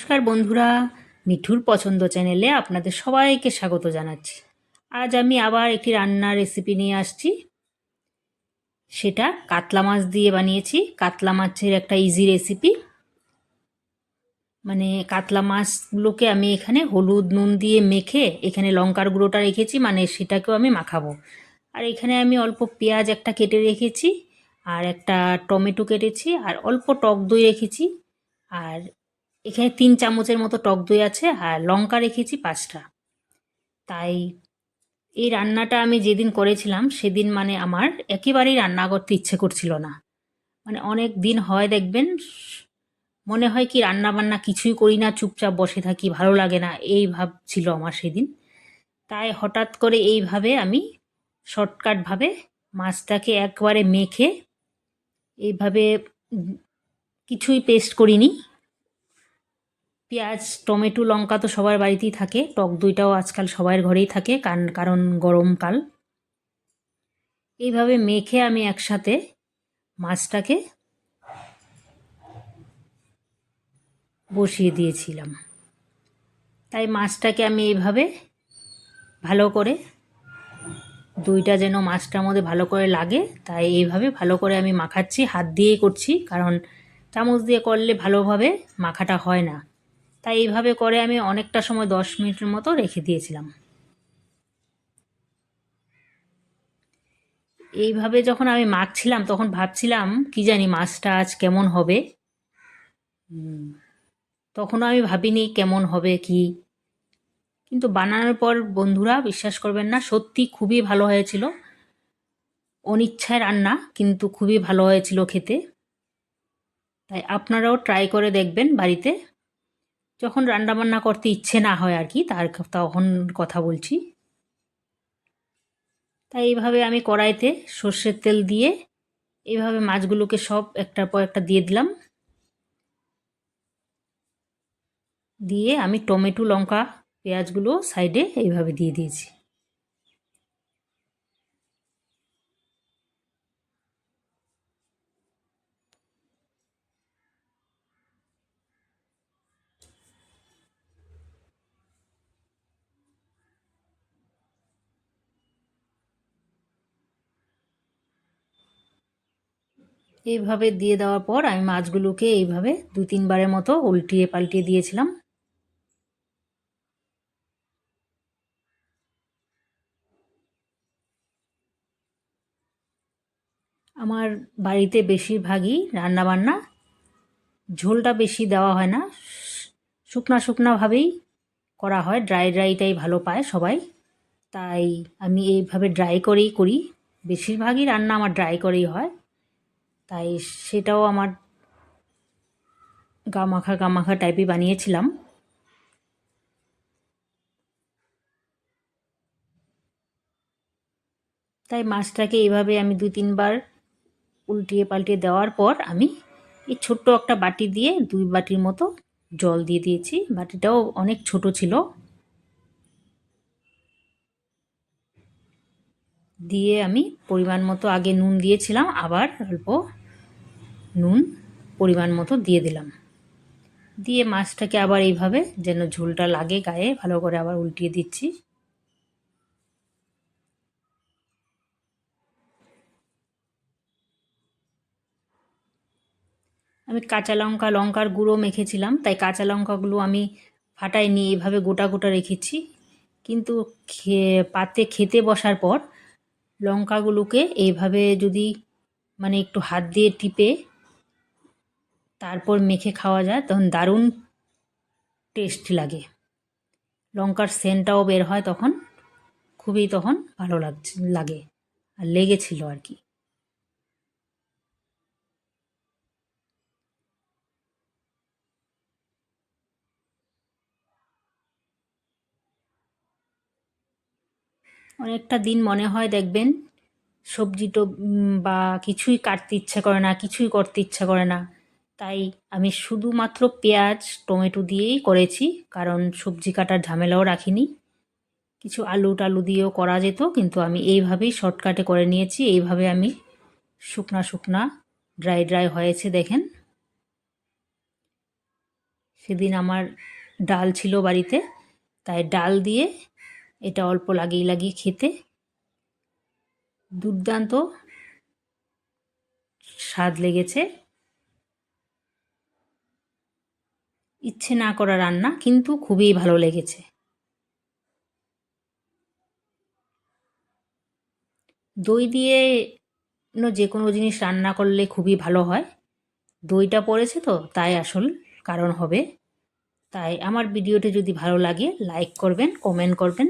নমস্কার বন্ধুরা, মিঠুর পছন্দ চ্যানেলে আপনাদের সবাইকে স্বাগত জানাচ্ছি। আজ আমি আবার একটি রান্নার রেসিপি নিয়ে আসছি। সেটা কাতলা মাছ দিয়ে বানিয়েছি। কাতলা মাছের একটা ইজি রেসিপি মানে কাতলা মাছগুলোকে আমি এখানে হলুদ, নুন দিয়ে মেখে এখানে লঙ্কার গুঁড়োটা রেখেছি মানে সেটাকেও আমি মাখাবো। আর এখানে আমি অল্প পেঁয়াজ একটা কেটে রেখেছি, আর একটা টমেটো কেটেছি, আর অল্প টক দই রেখেছি, আর এখানে তিন চামচের মতো টক দই আছে আর লঙ্কা রেখেছি পাঁচটা। তাই এই রান্নাটা আমি যেদিন করেছিলাম সেদিন মানে আমার একেবারেই রান্না করতে ইচ্ছে করছিল না। মানে অনেক দিন হয় দেখবেন, মনে হয় কি রান্না বান্না কিছুই করি না, চুপচাপ বসে থাকি, ভালো লাগে না, এই ভাব ছিল আমার সেদিন। তাই হঠাৎ করে এইভাবে আমি শর্টকাটভাবে মাছটাকে একবারে মেখে এইভাবে কিছুই পেস্ট করিনি। পেঁয়াজ, টমেটো, লঙ্কা তো সবার বাড়িতেই থাকে। টক দইটাও আজকাল সবার ঘরেই থাকে কারণ কারণ গরমকাল এইভাবে মেখে আমি একসাথে মাছটাকে বসিয়ে দিয়েছিলাম। তাই মাছটাকে আমি এইভাবে ভালো করে, দইটা যেন মাছটার মধ্যে ভালো করে লাগে, তাই এইভাবে ভালো করে আমি মাখাচ্ছি। হাত দিয়েই করছি, কারণ চামচ দিয়ে করলে ভালোভাবে মাখাটা হয় না। তাই এইভাবে করে আমি অনেকটা সময় দশ মিনিটের মতো রেখে দিয়েছিলাম। এইভাবে যখন আমি মাখছিলাম, তখন ভাবছিলাম, কি জানি মাছটা আজ কেমন হবে? তখনও আমি ভাবিনি কেমন হবে, কি? কিন্তু বানানোর পর বন্ধুরা, বিশ্বাস করবেন না, সত্যি খুবই ভালো হয়েছিল। অনিচ্ছায় রান্না, কিন্তু খুবই ভালো হয়েছিল খেতে। তাই আপনারাও ট্রাই করে দেখবেন বাড়িতে। যখন রান্নাবান্না করতে ইচ্ছে না হয় আর কি, তার তখন কথা বলছি। তাই এইভাবে আমি কড়াইতে সর্ষের তেল দিয়ে এইভাবে মাছগুলোকে সব একটার পর একটা দিয়ে দিলাম। দিয়ে আমি টমেটো, লঙ্কা, পেঁয়াজগুলো সাইডে এইভাবে দিয়ে দিয়েছি। এইভাবে দিয়ে দেওয়ার পর আমি মাছগুলোকে এইভাবে দু তিনবারের মতো উল্টিয়ে পাল্টিয়ে দিয়েছিলাম। আমার বাড়িতে বেশিরভাগই রান্নাবান্না, ঝোলটা বেশি দেওয়া হয় না। শুকনা শুকনাভাবেই করা হয় ড্রাই ড্রাইটাই ভালো পায় সবাই। তাই আমি এইভাবে ড্রাই করেই করি। বেশিরভাগই রান্না আমার ড্রাই করেই হয়। তাই সেটাও আমার গামাখা গামাখা টাইপই বানিয়েছিলাম। তাই মাছটাকে এইভাবে আমি দু তিনবার উল্টিয়ে পাল্টিয়ে দেওয়ার পর আমি এই ছোট্ট একটা বাটি দিয়ে দুই বাটির মতো জল দিয়ে দিয়েছি। বাটিটাও অনেক ছোট ছিল। দিয়ে আমি পরিমাণ মতো আগে নুন দিয়েছিলাম, আবার অল্প নুন পরিমাণ মতো দিয়ে দিলাম। দিয়ে মাছটাকে আবার এইভাবে যেন ঝোলটা লাগে গায়ে, ভালো করে আবার উল্টিয়ে দিচ্ছি। আমি কাঁচা লঙ্কা, লঙ্কার গুঁড়ো মেখেছিলাম, তাই কাঁচা লঙ্কাগুলো আমি ফাটাইনি এইভাবে গোটা গোটা রেখেছি। কিন্তু পাতে খেতে বসার পর লঙ্কাগুলোকে এইভাবে যদি মানে একটু হাত দিয়ে টিপে তারপর মেখে খাওয়া যায়, তখন দারুণ টেস্ট লাগে। লঙ্কার সেন্টটাও বের হয় তখন, খুবই তখন ভালো লাগছে, লাগে আর লেগেছিল আর কি। অনেকটা দিন মনে হয় দেখবেন, সবজি তো বা কিছুই কাটতে ইচ্ছা করে না, কিছুই করতে ইচ্ছা করে না। তাই আমি শুধুমাত্র পেঁয়াজ, টমেটো দিয়েই করেছি, কারণ সবজি কাটার ঝামেলাও রাখিনি। কিছু আলু টালু দিয়েও করা যেত, কিন্তু আমি এইভাবেই শর্টকাটে করে নিয়েছি। এইভাবে আমি শুকনা শুকনা ড্রাই ড্রাই হয়েছে, দেখেন। সেদিন আমার ডাল ছিল বাড়িতে, তাই ডাল দিয়ে এটা অল্প লাগিয়ে লাগিয়ে খেতে দুর্দান্ত স্বাদ লেগেছে। ইচ্ছে না করা রান্না কিন্তু খুবই ভালো লেগেছে। দই দিয়ে যে কোনো জিনিস রান্না করলে খুবই ভালো হয়। দইটা পড়েছে তো, তাই আসল কারণ হবে। তাই আমার ভিডিওটি যদি ভালো লাগে, লাইক করবেন, কমেন্ট করবেন।